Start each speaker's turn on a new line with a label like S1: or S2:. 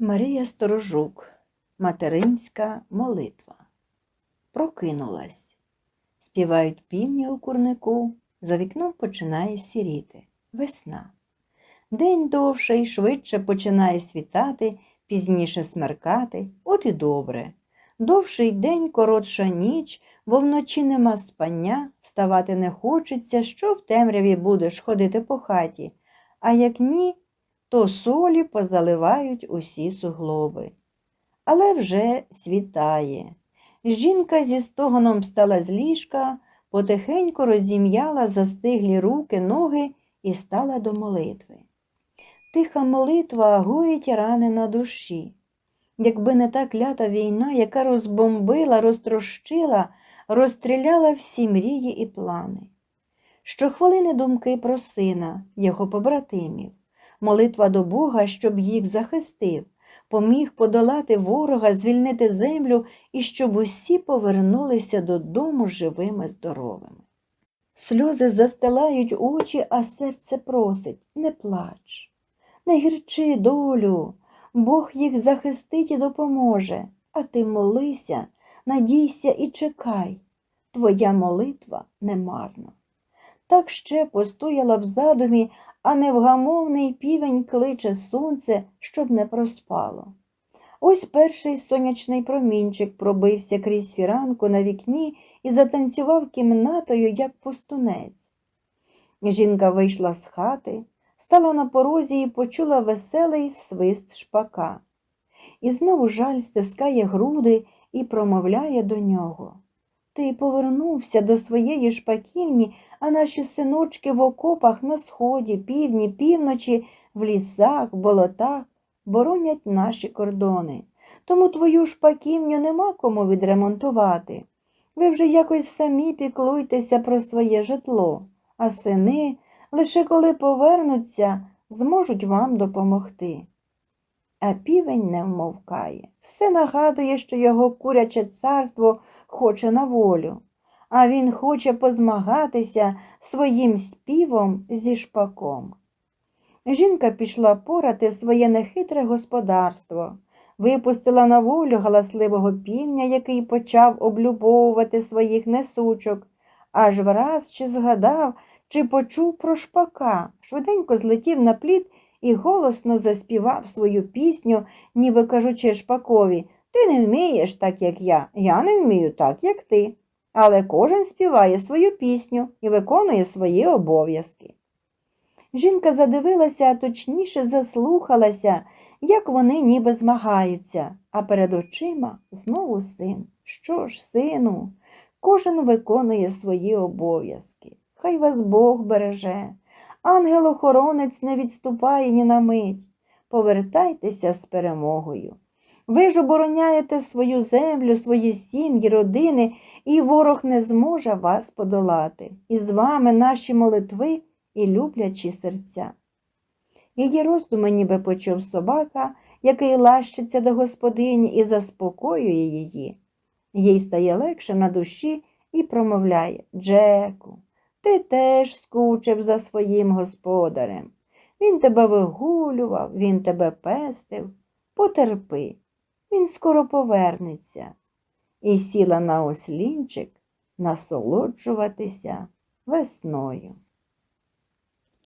S1: Марія Сторожук. Материнська молитва. Прокинулась. Співають півні у курнику, за вікном починає сіріти. Весна. День довший, швидше починає світати, пізніше смеркати, от і добре. Довший день, коротша ніч, бо вночі нема спання, вставати не хочеться, що в темряві будеш ходити по хаті, а як ні, то солі позаливають усі суглоби. Але вже світає. Жінка зі стогоном встала з ліжка, потихеньку розім'яла застиглі руки, ноги і стала до молитви. Тиха молитва гоїть рани на душі. Якби не та клята війна, яка розбомбила, розтрощила, розстріляла всі мрії і плани. Щохвилини думки про сина, його побратимів, молитва до Бога, щоб їх захистив, поміг подолати ворога, звільнити землю і щоб усі повернулися додому живими, здоровими. Сльози застилають очі, а серце просить не плач, не гірчи долю, Бог їх захистить і допоможе, а ти молися, надійся і чекай, твоя молитва немарна. Так ще постояла в задумі, а невгамовний півень кличе сонце, щоб не проспало. Ось перший сонячний промінчик пробився крізь фіранку на вікні і затанцював кімнатою, як пустунець. Жінка вийшла з хати, стала на порозі і почула веселий свист шпака. І знову жаль стискає груди і промовляє до нього. Ти повернувся до своєї шпаківні, а наші синочки в окопах на сході, півдні, півночі, в лісах, болотах боронять наші кордони. Тому твою шпаківню нема кому відремонтувати. Ви вже якось самі піклуйтеся про своє житло, а сини, лише коли повернуться, зможуть вам допомогти. А півень не вмовкає. Все нагадує, що його куряче царство хоче на волю, а він хоче позмагатися своїм співом зі шпаком. Жінка пішла порати своє нехитре господарство, випустила на волю галасливого півня, який почав облюбовувати своїх несучок, аж враз чи згадав, чи почув про шпака, швиденько злетів на плід і голосно заспівав свою пісню, ніби кажучи шпакові Ти не вмієш так, як я, я не вмію так, як ти. Але кожен співає свою пісню і виконує свої обов'язки. Жінка задивилася, а точніше заслухалася, як вони ніби змагаються, а перед очима знову син. Що ж, сину, кожен виконує свої обов'язки. Хай вас Бог береже. Ангел-охоронець не відступає ні на мить. Повертайтеся з перемогою. Ви ж обороняєте свою землю, свої сім'ї, родини, і ворог не зможе вас подолати. І з вами наші молитви і люблячі серця. Її роздуми ніби почув собака, який лащиться до господині і заспокоює її. Їй стає легше на душі і промовляє Джеку, ти теж скучив за своїм господарем. Він тебе вигулював, він тебе пестив. Потерпи, він скоро повернеться. І сіла на ослінчик насолоджуватися весною.